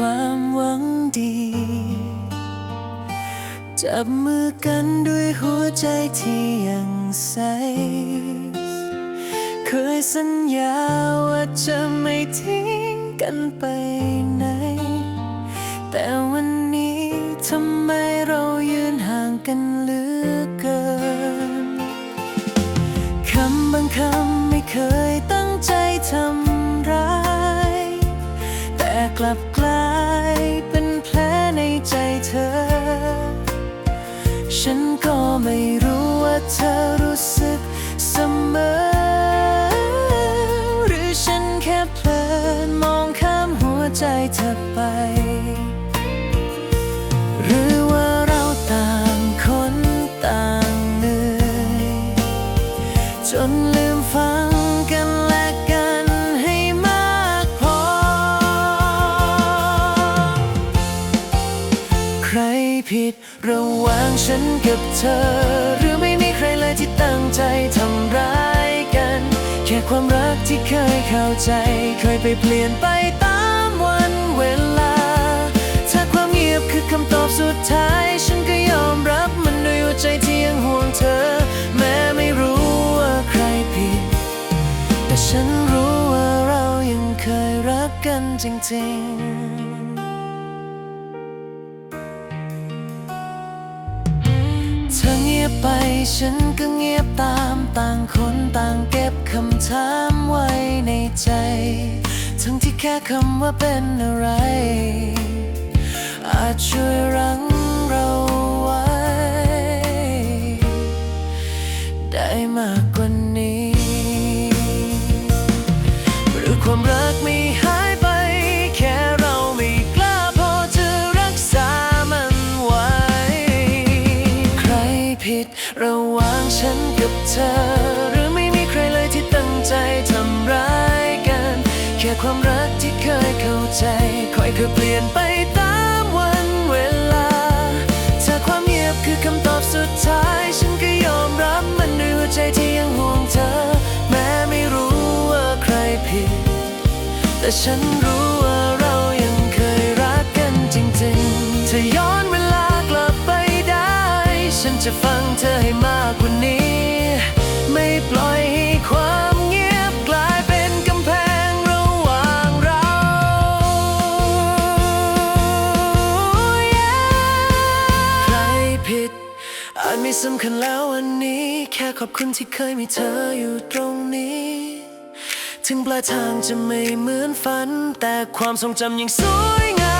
ควังดี จับมือกันด้วยหัวใจที่ยังใส เคยสัญญาว่าจะไม่ทิ้งกันไปไหน แต่วันนี้ทำไมเรายืนห่างกันเหลือเกิน คำบางคำไม่เคยตั้ เธอรู้สึกเสมอ หรือฉันแค่เพลินมองข้ามหัวใจเธอไป หรือว่าเราต่างคนต่างเหนื่อยจนลืมฟังกันและกันให้มากพอ ใครผิดระหว่างฉันกับเธอหรือไม่ ที่เคยเข้าใจ เคยไปเปลี่ยนไปตามวันเวลา ถ้าความเงียบคือคำตอบสุดท้าย ฉันก็ยอมรับมันด้วยหัวใจที่ยังห่วงเธอ แม้ไม่รู้ว่าใครผิด แต่ฉันรู้ว่าเรายังเคยรักกันจริงๆ บไปฉันก็เงียบตามต่างคนต่างเก็บคำถามไว้ในใจ ทั้งที่แค่คำว่าเป็นอะไร อาจช่วยรั้งเราไว้ ได้มาก ฉันกับเธอ หรือไม่มีใครเลยที่ตั้งใจทำร้ายกัน แค่ความรักที่เคยเข้าใจคอยๆเปลี่ยนไปตามวันเวลา ถ้าความเงียบคือคำตอบสุดท้าย ฉันก็ยอมรับมันด้วยหัวใจที่ยังห่วงเธอ แม้ไม่รู้ว่าใครผิด แต่ฉันรู้ว่าเรายังเคยรักกันจริงๆถ้าย้อนเวลากลับไปได้ ฉันจะฟังเธอให้มาก ไม่สำคัญแล้ววันนี้ แค่ขอบคุณที่เคยมีเธออยู่ตรงนี้ ถึงปลายทางจะไม่เหมือนฝัน แต่ความทรงจำยังสวยงามเสม